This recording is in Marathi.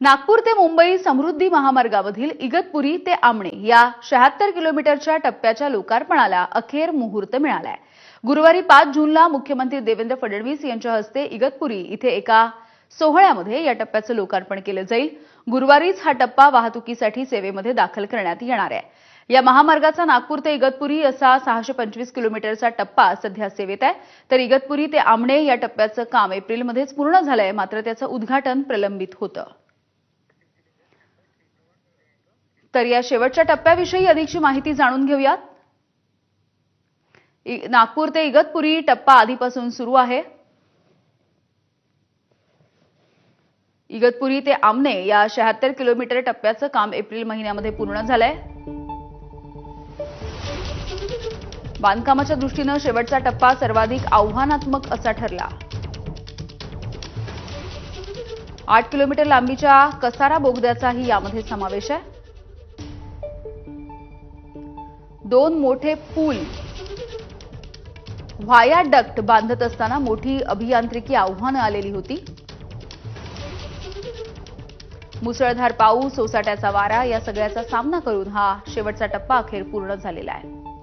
नागपूर ते मुंबई समृद्धी महामार्गामधील इगतपुरी ते आमणे या शहात्तर किलोमीटरच्या टप्प्याच्या लोकार्पणाला अखेर मुहूर्त मिळालाय. गुरुवारी पाच जूनला मुख्यमंत्री देवेंद्र फडणवीस यांच्या हस्ते इगतपुरी इथे एका सोहळ्यामध्ये या टप्प्याचं लोकार्पण केलं जाईल. गुरुवारीच हा टप्पा वाहतुकीसाठी सेवेमध्ये दाखल करण्यात येणार आहे. या महामार्गाचा नागपूर ते इगतपुरी असा सहाशे पंचवीस किलोमीटरचा टप्पा सध्या सेवेत आहे. तर इगतपुरी ते आमणे या टप्प्याचं काम एप्रिलमध्येच पूर्ण झालंय मात्र त्याचं उद्घाटन प्रलंबित होतं. तर या शेवटच्या टप्प्याविषयी अधिकची माहिती जाणून घेऊयात. नागपूर ते इगतपुरी टप्पा आधीपासून सुरू आहे. इगतपुरी ते आमने या शहात्तर किलोमीटर टप्प्याचं काम एप्रिल महिन्यामध्ये पूर्ण झालंय. बांधकामाच्या दृष्टीनं शेवटचा टप्पा सर्वाधिक आव्हानात्मक असा ठरला. आठ किलोमीटर लांबीच्या कसारा बोगद्याचाही यामध्ये समावेश आहे. दोन मोठे पूल व्हायाडक्ट बांधत असताना मोठी अभियांत्रिकी आव्हानं आलेली होती. मुसळधार पाऊस सोसाट्याचा वारा या सगळ्याचा सामना करून हा शेवटचा टप्पा अखेर पूर्ण झालेला आहे.